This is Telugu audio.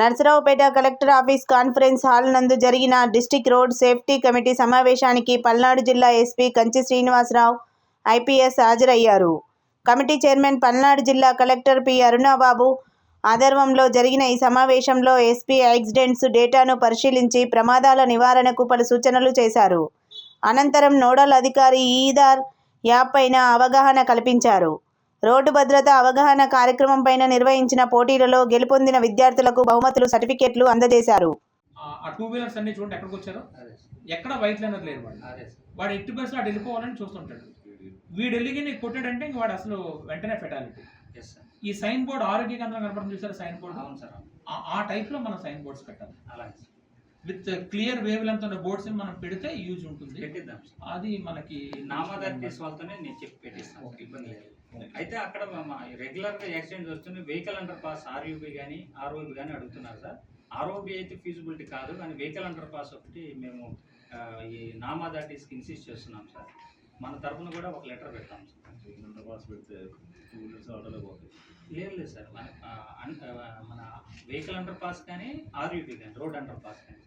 Narasaraopet collector office conference hall నందు జరిగిన డిస్టిక్ రోడ్ సేఫ్టీ కమిటీ సమావేశానికి పల్నాడు జిల్లా ఎస్పీ కంచి శ్రీనివాసరావు ఐపీఎస్ హాజరయ్యారు. కమిటీ చైర్మన్ పల్నాడు జిల్లా కలెక్టర్ పి. అరుణాబాబు ఆధర్వంలో జరిగిన ఈ సమావేశంలో ఎస్పీ యాక్సిడెంట్స్ డేటాను పరిశీలించి ప్రమాదాల నివారణకు పలు సూచనలు చేశారు. అనంతరం నోడల్ అధికారి ఈదార్ యాప్ పైన అవగాహన కల్పించారు. రోడ్డు భద్రత అవగాహన కార్యక్రమం పైన నిర్వహించిన పోటీలలో గెలుపొందిన విద్యార్థులకు బహుమతులు సర్టిఫికెట్లు అందజేశారు. ఆ- టూ వీలర్స్ అన్ని చూడండి ఎక్కడికి వచ్చారో? ఎక్కడ వైట్ లైనర్ లేరు వాడు? వాడు ఎట్టి బస్సు అటు వెళ్ళిపోవాలని చూస్తుంటాడు. వీడు వెళ్ళి నీకు కొట్టాడంటే ఇంక వాడు అసలు వెంటనే ఫెటాలిటీ ఎస్ సార్ ఈ సైన్ బోర్డ్ ఆరోగ్య కేంద్రం కనపడుతుంది చూసారు సైన్ బోర్డ్ అవును సార్. ఆ టైప్లో మనం సైన్ బోర్డ్స్ పెట్టాలి. అలాగే sir. With clear wavelength ఉన్న బోర్డ్స్ మనం పెడితే యూజ్ ఉంటుంది. పెట్టిద్దాం అది మనకి ఈ నామదార్టీస్ వాళ్ళతోనే నేను చెప్పి పెట్టిస్తాను ఇబ్బంది లేదు. అయితే అక్కడ రెగ్యులర్గా యాక్సిడెంట్స్ వస్తున్నాయి. వెహికల్ అండర్ పాస్ ఆర్యూబీ కానీ ఆర్ఓబి కానీ అడుగుతున్నారు సార్. ఆర్ఓబి అయితే ఫీజిబిలిటీ కాదు కానీ వెహికల్ అండర్ పాస్ ఒకటి మేము ఈ నామాదార్టీస్కి ఇన్సిస్ట్ చేస్తున్నాం సార్. మన తరఫున కూడా ఒక లెటర్ పెడతాం పోతాయి. లేదు లేదు సార్. మన మన వెహికల్ అండర్ పాస్ కానీ ఆర్యూబీ కానీ రోడ్ అండర్ పాస్ కానీ